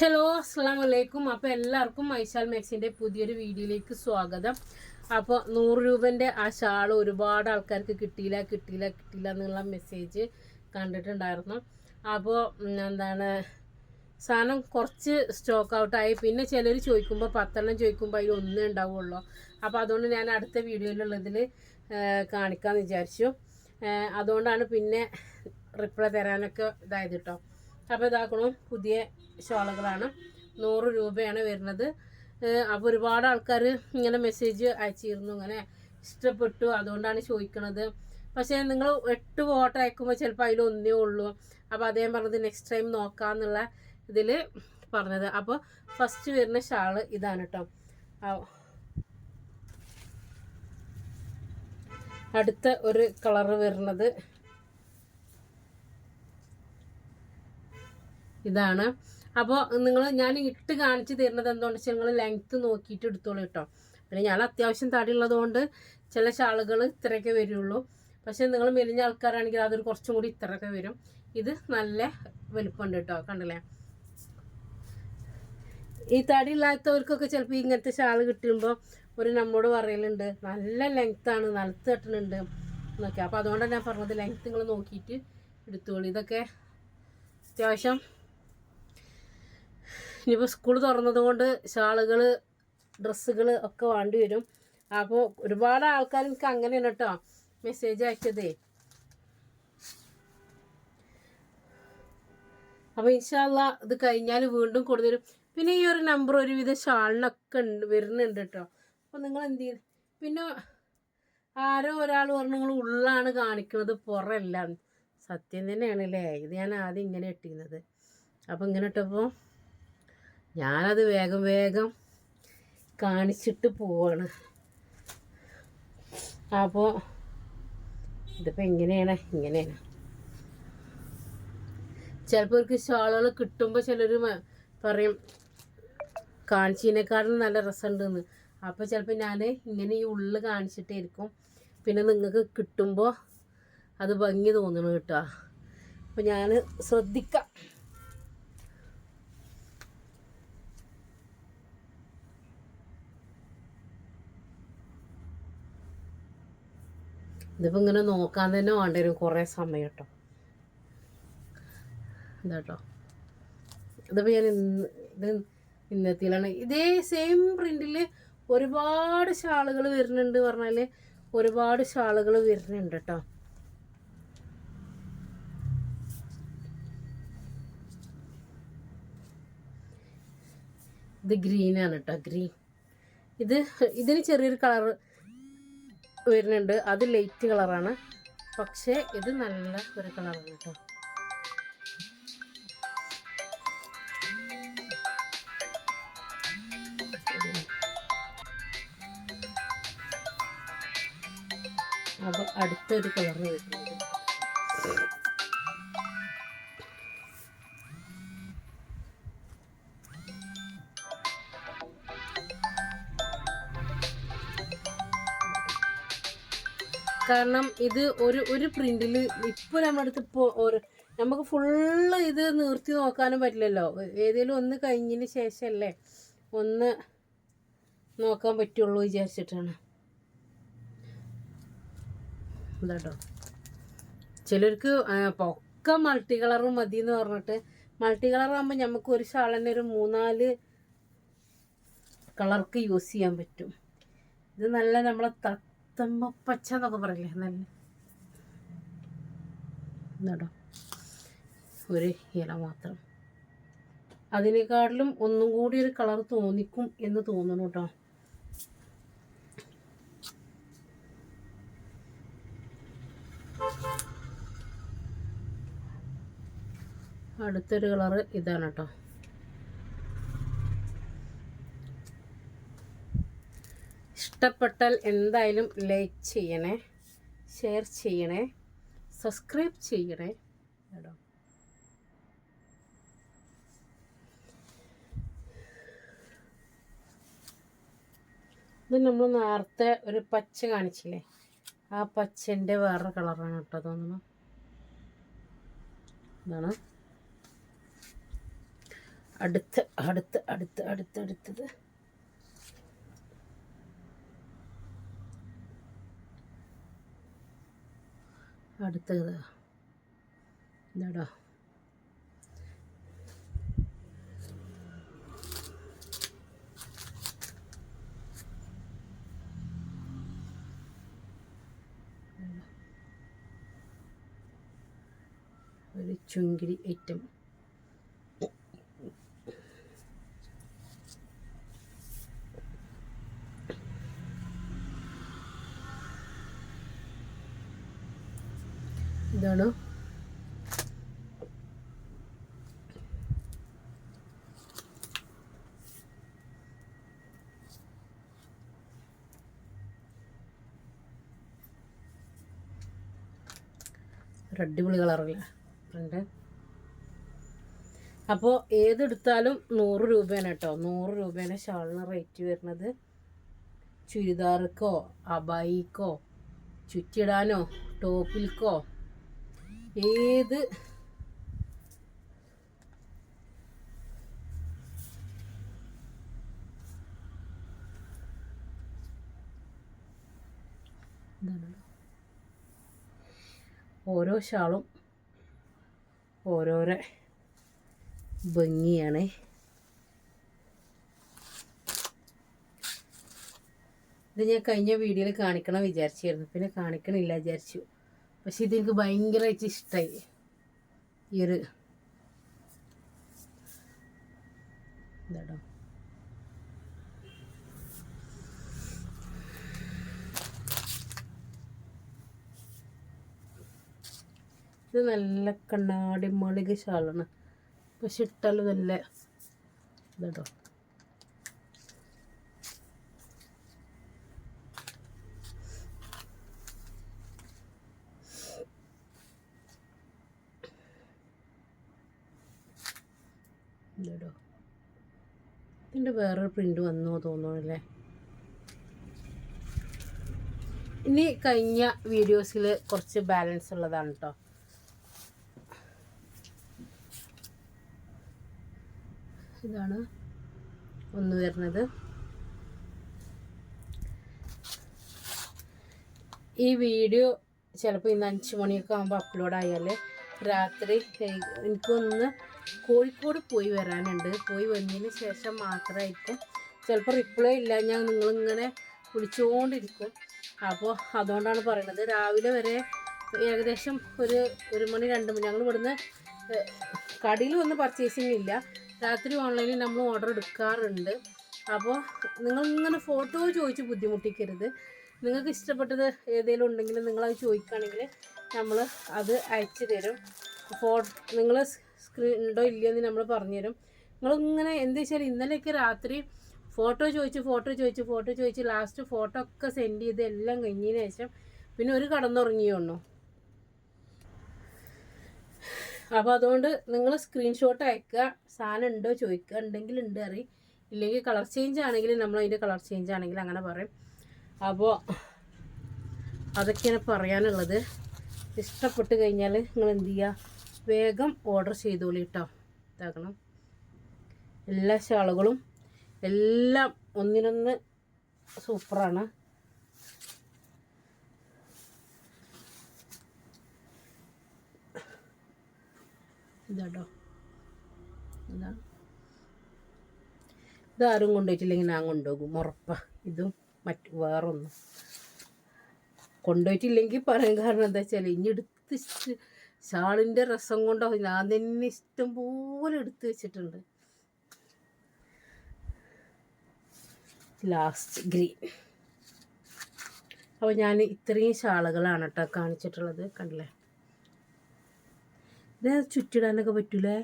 Hello അസ്സാം വലൈക്കും അപ്പോൾ എല്ലാവർക്കും മൈശാൽ മാക്സിന്റെ പുതിയൊരു വീഡിയോയിലേക്ക് സ്വാഗതം. അപ്പോൾ നൂറ് രൂപന്റെ ആ ഷാൾ ഒരുപാട് ആൾക്കാർക്ക് കിട്ടിയില്ല കിട്ടിയില്ല കിട്ടിയില്ല എന്നുള്ള മെസ്സേജ് കണ്ടിട്ടുണ്ടായിരുന്നു. അപ്പോൾ എന്താണ് സാധനം കുറച്ച് സ്റ്റോക്ക് ഔട്ടായി പിന്നെ ചിലർ ചോദിക്കുമ്പോൾ പത്തെണ്ണം ചോദിക്കുമ്പോൾ അതിൽ ഒന്നേ ഉണ്ടാവുള്ളൂ. അപ്പോൾ അതുകൊണ്ട് ഞാൻ അടുത്ത വീഡിയോയിലുള്ളതിൽ കാണിക്കാമെന്ന് വിചാരിച്ചു. അതുകൊണ്ടാണ് പിന്നെ റിപ്ലൈ തരാനൊക്കെ ഇതായത് കേട്ടോ അപ്പോൾ ഇതാക്കണം പുതിയ ഷോളുകളാണ്. നൂറ് രൂപയാണ് വരുന്നത്. അപ്പോൾ ഒരുപാട് ആൾക്കാർ ഇങ്ങനെ മെസ്സേജ് അയച്ചിരുന്നു ഇങ്ങനെ ഇഷ്ടപ്പെട്ടു. അതുകൊണ്ടാണ് ചോദിക്കണത്. പക്ഷേ നിങ്ങൾ എട്ട് ഫോട്ടോ അയക്കുമ്പോൾ ചിലപ്പോൾ അതിലൊന്നേ ഉള്ളൂ. അപ്പോൾ അദ്ദേഹം പറഞ്ഞത് നെക്സ്റ്റ് ടൈം നോക്കാമെന്നുള്ള ഇതിൽ പറഞ്ഞത്. അപ്പോൾ ഫസ്റ്റ് വരുന്ന ഷാൾ ഇതാണ് കേട്ടോ അടുത്ത ഒരു കളറ് വരുന്നത് ഇതാണ്. അപ്പോൾ നിങ്ങൾ ഞാൻ ഇട്ട് കാണിച്ച് തരുന്നത് എന്താണെന്ന് വെച്ചാൽ നിങ്ങൾ ലെങ്ത്ത് നോക്കിയിട്ട് എടുത്തോളൂ കേട്ടോ. പിന്നെ ഞാൻ അത്യാവശ്യം തടി ഉള്ളതുകൊണ്ട് ചില ഷാളുകൾ ഇത്രയൊക്കെ വരുള്ളൂ. പക്ഷേ നിങ്ങൾ മെലിഞ്ഞ ആൾക്കാരാണെങ്കിൽ അതൊരു കുറച്ചും കൂടി ഇത്രയൊക്കെ വരും. ഇത് നല്ല വലുപ്പമുണ്ട് കേട്ടോ കണ്ടില്ലേ? ഈ തടി ഇല്ലാത്തവർക്കൊക്കെ ചിലപ്പോൾ ഇങ്ങനത്തെ ഷാൾ കിട്ടുമ്പോൾ ഒരു നമ്മോട് പറയലുണ്ട് നല്ല ലെങ്ത്താണ് നിലത്ത് കെട്ടണുണ്ട് എന്നൊക്കെ. അപ്പോൾ അതുകൊണ്ടാണ് ഞാൻ പറഞ്ഞത് ലെങ്ത്ത് നിങ്ങൾ നോക്കിയിട്ട് എടുത്തോളൂ. ഇതൊക്കെ അത്യാവശ്യം ഇനിയിപ്പോൾ സ്കൂൾ തുറന്നതുകൊണ്ട് ഷാളുകൾ ഡ്രസ്സുകൾ ഒക്കെ വേണ്ടി വരും. അപ്പോൾ ഒരുപാട് ആൾക്കാർ എനിക്ക് അങ്ങനെയാണ് കേട്ടോ മെസ്സേജ് അയച്ചതേ. അപ്പോൾ ഇൻഷാല്ല ഇത് കഴിഞ്ഞാൽ വീണ്ടും കൊടുത്തരും. പിന്നെ ഈ ഒരു നമ്പർ ഒരുവിധ ഷാളിനൊക്കെ ഉണ്ട് വരുന്നുണ്ട് കേട്ടോ അപ്പോൾ നിങ്ങൾ എന്ത് ചെയ്യും? പിന്നെ ആരോ ഒരാൾ പറഞ്ഞു നിങ്ങൾ ഉള്ളാണ് കാണിക്കുന്നത് പുറമല്ല. സത്യം തന്നെയാണ് അല്ലേ ഇത് ഞാൻ ആദ്യം ഇങ്ങനെ ഇട്ടിരുന്നത്. അപ്പോൾ ഇങ്ങനെ ഇട്ടപ്പോൾ ഞാനത് വേഗം വേഗം കാണിച്ചിട്ട് പോവാണ്. അപ്പോൾ ഇതിപ്പോൾ ഇങ്ങനെയാണ് ഇങ്ങനെയാണ്. ചിലപ്പോൾ അവർക്ക് ഷാളുകൾ കിട്ടുമ്പോൾ ചിലർ പറയും കാണിച്ചതിനേക്കാളും നല്ല രസമുണ്ടെന്ന്. അപ്പോൾ ചിലപ്പോൾ ഞാൻ ഇങ്ങനെ ഈ ഉള്ളിൽ കാണിച്ചിട്ടായിരിക്കും. പിന്നെ നിങ്ങൾക്ക് കിട്ടുമ്പോൾ അത് ഭംഗി തോന്നണം കേട്ടോ. അപ്പോൾ ഞാൻ ശ്രദ്ധിക്കാം. ഇതിപ്പോൾ ഇങ്ങനെ നോക്കാൻ തന്നെ വേണ്ടി വരും കുറേ സമയം കേട്ടോ ഇതാട്ടോ. ഇതിപ്പോൾ ഞാൻ ഇന്ന് ഇത് ഇന്നത്തിലാണ്. ഇതേ സെയിം പ്രിന്റിൽ ഒരുപാട് ഷാളുകൾ വരുന്നുണ്ട് പറഞ്ഞാൽ ഒരുപാട് ഷാളുകൾ വരുന്നുണ്ട് കേട്ടോ ഇത് ഗ്രീനാണ് കേട്ടോ ഗ്രീൻ ഇത് ഇതിന് ചെറിയൊരു കളർ വരുന്നുണ്ട്. അത് ലൈറ്റ് കളറാണ് പക്ഷേ ഇത് നല്ല ഒരു കളറാണ് കേട്ടോ അപ്പോൾ അടുത്തൊരു കളർ വരുന്നുണ്ട്. കാരണം ഇത് ഒരു ഒരു പ്രിന്റിൽ ഇപ്പോൾ നമ്മുടെ അടുത്ത് ഇപ്പോൾ ഒരു നമുക്ക് ഫുള്ള് ഇത് നിർത്തി നോക്കാനും പറ്റില്ലല്ലോ. ഏതെങ്കിലും ഒന്ന് കഴിഞ്ഞതിന് ശേഷമല്ലേ ഒന്ന് നോക്കാൻ പറ്റുള്ളൂ വിചാരിച്ചിട്ടാണ്. ഇതാട്ടോ. ചിലർക്ക് പൊക്ക മൾട്ടി കളറും മതി എന്ന് പറഞ്ഞിട്ട് മൾട്ടി കളർ ആകുമ്പോൾ നമുക്ക് ഒരു ഷാൾ തന്നെ ഒരു മൂന്നാൽ കളർക്ക് യൂസ് ചെയ്യാൻ പറ്റും. ഇത് നല്ല നമ്മളെ പച്ച എന്നൊക്കെ പറയില്ലേ നല്ല എന്നാടോ ഒരു ഇല മാത്രം. അതിനേക്കാട്ടിലും ഒന്നും കൂടി ഒരു കളർ തോന്നിക്കും എന്ന് തോന്നുന്നു കേട്ടോ. അടുത്തൊരു കളറ് ഇതാണ് കേട്ടോ. ഇഷ്ടപ്പെട്ടാൽ എന്തായാലും ലൈക്ക് ചെയ്യണേ ഷെയർ ചെയ്യണേ സബ്സ്ക്രൈബ് ചെയ്യണേ കേട്ടോ. ഇത് നമ്മൾ നേരത്തെ ഒരു പച്ച കാണിച്ചില്ലേ? ആ പച്ചന്റെ വേറൊരു കളറാണ് കേട്ടോ തോന്നുന്നു. ഇതാണ്. അടുത്ത് അടുത്ത് അടുത്ത് അടുത്ത് അടുത്തത്. എന്താടോ? ഒരു ചുങ്കിരി ഐറ്റം. ഇതാണ്. ഒരു അടിപൊളി കളറല്ലേ? ഉണ്ട്. അപ്പോൾ ഏതെടുത്താലും നൂറ് രൂപയാണ് കേട്ടോ നൂറ് രൂപയാണ് ഷാളിന് റേറ്റ് വരുന്നത് ചുരിദാർക്കോ അബായിക്കോ ചുറ്റിടാനോ ടോപ്പിൽക്കോ ഏത്? ഓരോ ഷാളും ഓരോരോ ഭംഗിയാണ്. ഇത് ഞാൻ കഴിഞ്ഞ വീഡിയോയിൽ കാണിക്കണം വിചാരിച്ചായിരുന്നു പിന്നെ കാണിക്കണില്ല വിചാരിച്ചു. പക്ഷെ ഇതെനിക്ക് ഭയങ്കരമായിട്ട് ഇഷ്ടമായി ഈ ഒരു ഇത് നല്ല കണ്ണാടി മളിക ഷാളാണ് പക്ഷെ ഇട്ടാലും നല്ല ഇതാട്ടോ. ഇതാട്ടോ ഇതിന്റെ വേറൊരു പ്രിന്റ് വന്നോ തോന്നുന്നല്ലേ ഇനി കഴിഞ്ഞ വീഡിയോസിൽ കുറച്ച് ബാലൻസ് ഉള്ളതാണ് കേട്ടോ ഇതാണ് ഒന്ന് വരുന്നത്. ഈ വീഡിയോ ചിലപ്പോൾ ഇന്ന് അഞ്ച് മണിയൊക്കെ ആകുമ്പോൾ അപ്ലോഡ് ആയാൽ രാത്രി എനിക്കൊന്ന് കോഴിക്കോട് പോയി വരാനുണ്ട്. പോയി വന്നതിന് ശേഷം മാത്രമായിരിക്കും ചിലപ്പോൾ റിപ്ലൈ ഇല്ല. ഞാൻ നിങ്ങളിങ്ങനെ വിളിച്ചുകൊണ്ടിരിക്കും അപ്പോൾ അതുകൊണ്ടാണ് പറയുന്നത് രാവിലെ വരെ ഏകദേശം ഒരു ഒരു മണി രണ്ട് മണി ഞങ്ങൾ ഇവിടുന്ന് കടയിൽ വന്ന് പർച്ചേസിങ് ഇല്ല രാത്രി ഓൺലൈനിൽ നമ്മൾ ഓർഡർ എടുക്കാറുണ്ട്. അപ്പോൾ നിങ്ങൾ ഇങ്ങനെ ഫോട്ടോ ചോദിച്ച് ബുദ്ധിമുട്ടിക്കരുത്. നിങ്ങൾക്ക് ഇഷ്ടപ്പെട്ടത് ഏതെങ്കിലും ഉണ്ടെങ്കിൽ നിങ്ങളത് ചോദിക്കുകയാണെങ്കിൽ നമ്മൾ അത് അയച്ചു തരും. ഫോ നിങ്ങൾ സ്ക്രീൻ ഉണ്ടോ ഇല്ലയെന്ന് നമ്മൾ പറഞ്ഞുതരും. നിങ്ങളിങ്ങനെ എന്താ വെച്ചാൽ ഇന്നലെയൊക്കെ രാത്രി ഫോട്ടോ ചോദിച്ച് ഫോട്ടോ ചോദിച്ച് ഫോട്ടോ ചോദിച്ച് ലാസ്റ്റ് ഫോട്ടോ ഒക്കെ സെൻഡ് ചെയ്ത് എല്ലാം കഴിഞ്ഞതിന് ശേഷം പിന്നെ ഒരു കടന്നുറങ്ങിയോണു അപ്പോൾ അതുകൊണ്ട് നിങ്ങൾ സ്ക്രീൻഷോട്ട് അയക്കുക. സാധനം ഉണ്ടോ ചോദിക്കുക. ഉണ്ടെങ്കിൽ ഉണ്ട് അറി ഇല്ലെങ്കിൽ കളർ ചേഞ്ച് ആണെങ്കിൽ നമ്മൾ അതിന്റെ കളർ ചേഞ്ച് ആണെങ്കിൽ അങ്ങനെ പറയും. അപ്പോൾ അതൊക്കെയാണ് പറയാനുള്ളത്. ഇഷ്ടപ്പെട്ട് കഴിഞ്ഞാൽ നിങ്ങൾ എന്ത് ചെയ്യുക? വേഗം ഓർഡർ ചെയ്തോളി കേട്ടോ ഇതാക്കണം. എല്ലാ ഷാളുകളും എല്ലാം ഒന്നിനൊന്ന് സൂപ്പറാണ് ഇതാട്ടോ. ഇതാണ് ആരും കൊണ്ടുപോയിട്ടില്ലെങ്കിൽ ഞാൻ കൊണ്ടുപോകും. ഉറപ്പാ. ഇതും മറ്റു വേറൊന്നും. കൊണ്ടുപോയിട്ടില്ലെങ്കിൽ പറയാൻ കാരണം എന്താ വെച്ചാൽ ഇനി എടുത്ത് ഷാളിന്റെ രസം കൊണ്ടോ ഞാൻ തന്നെ ഇഷ്ടം പോലെ എടുത്ത് വെച്ചിട്ടുണ്ട്. ലാസ്റ്റ് ഗ്രീൻ അപ്പോൾ ഞാൻ ഇത്രയും ഷാളുകളാണ് കേട്ടോ കാണിച്ചിട്ടുള്ളത് കണ്ടില്ലേ? ഇത് ചുറ്റിടാനൊക്കെ പറ്റൂലേ?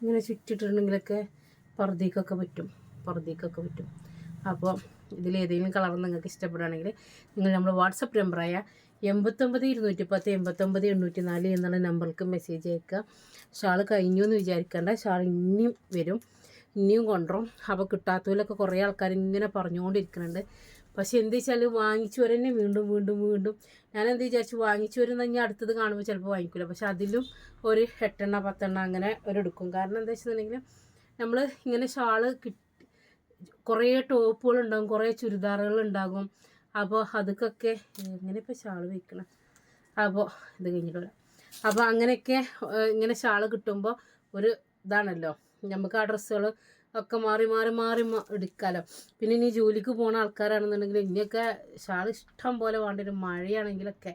ഇങ്ങനെ ചുറ്റിട്ടുണ്ടെങ്കിലൊക്കെ പുറത്തേക്കൊക്കെ പറ്റും പുറത്തേക്കൊക്കെ പറ്റും. അപ്പോൾ ഇതിലേതെങ്കിലും കളർ നിങ്ങൾക്ക് ഇഷ്ടപ്പെടുകയാണെങ്കിൽ നിങ്ങൾ നമ്മുടെ വാട്സപ്പ് നമ്പറായ എൺപത്തൊമ്പത് ഇരുന്നൂറ്റി പത്ത് എൺപത്തൊമ്പത് എണ്ണൂറ്റി നാല് എന്നുള്ള നമ്പർക്ക് മെസ്സേജ് അയക്കുക. ഷാൾ കഴിഞ്ഞു എന്ന് വിചാരിക്കേണ്ട. ഷാൾ ഇനിയും വരും. ഇനിയും കൊണ്ടുവരും. അപ്പോൾ കിട്ടാത്തതിലൊക്കെ കുറേ ആൾക്കാർ ഇങ്ങനെ പറഞ്ഞുകൊണ്ടിരിക്കുന്നുണ്ട്. പക്ഷെ എന്ത് വെച്ചാൽ വാങ്ങിച്ചവർ തന്നെ വീണ്ടും വീണ്ടും വീണ്ടും. ഞാൻ എന്ത് വിചാരിച്ചു വാങ്ങിച്ചവർ ഞാൻ അടുത്തത് കാണുമ്പോൾ ചിലപ്പോൾ വാങ്ങിക്കില്ല പക്ഷെ അതിലും ഒരു എട്ടെണ്ണ പത്തെണ്ണ അങ്ങനെ ഒരു എടുക്കും. കാരണം എന്താ വെച്ചിട്ടുണ്ടെങ്കിൽ നമ്മൾ ഇങ്ങനെ ഷാൾ കിട്ടി കുറേ ടോപ്പുകൾ ഉണ്ടാകും കുറേ ചുരിദാറുകൾ ഉണ്ടാകും. അപ്പോൾ അതൊക്കെ എങ്ങനെ ഇപ്പോൾ ഷാൾ വയ്ക്കണം അപ്പോൾ ഇത് കഴിഞ്ഞിട്ടില്ല അപ്പോൾ അങ്ങനെയൊക്കെ ഇങ്ങനെ ഷാൾ കിട്ടുമ്പോൾ ഒരു ഇതാണല്ലോ. നമുക്ക് ആ ഡ്രസ്സുകൾ ഒക്കെ മാറി മാറി മാറി എടുക്കാമല്ലോ പിന്നെ ഇനി ജോലിക്ക് പോണ ആൾക്കാരാണെന്നുണ്ടെങ്കിൽ ഇനിയൊക്കെ ഷാൾ ഇഷ്ടം പോലെ വേണ്ടി വരും മഴയാണെങ്കിലൊക്കെ.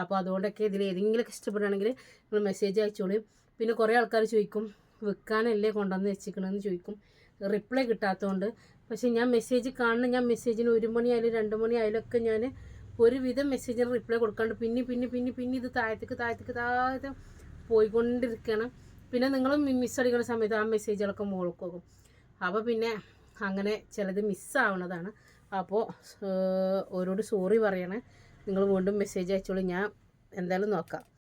അപ്പോൾ അതുകൊണ്ടൊക്കെ ഇതിൽ ഏതെങ്കിലുമൊക്കെ ഇഷ്ടപ്പെടുകയാണെങ്കിൽ നിങ്ങൾ മെസ്സേജ് അയച്ചോളൂ. പിന്നെ കുറേ ആൾക്കാർ ചോദിക്കും വിൽക്കാനല്ലേ കൊണ്ടുവന്ന് വെച്ചിരിക്കണമെന്ന് ചോദിക്കും. റിപ്ലൈ കിട്ടാത്തതുകൊണ്ട് പക്ഷേ ഞാൻ മെസ്സേജ് കാണണം. ഞാൻ മെസ്സേജിന് ഒരു മണിയായാലും രണ്ട് മണിയായാലും ഒക്കെ ഞാൻ ഒരുവിധം മെസ്സേജിന് റിപ്ലൈ കൊടുക്കാണ്ട് പിന്നെ പിന്നെ പിന്നെ പിന്നെ ഇത് താഴത്തേക്ക് താഴത്തേക്ക് താഴത്തെ പോയിക്കൊണ്ടിരിക്കണം. പിന്നെ നിങ്ങൾ മിസ് അടിക്കുന്ന സമയത്ത് ആ മെസ്സേജുകളൊക്കെ മുകൾക്ക് അപ്പോൾ പിന്നെ അങ്ങനെ ചിലത് മിസ്സാവണതാണ് അപ്പോൾ ഓരോട് സോറി പറയണേ. നിങ്ങൾ വീണ്ടും മെസ്സേജ് അയച്ചോളൂ. ഞാൻ എന്തായാലും നോക്കാം.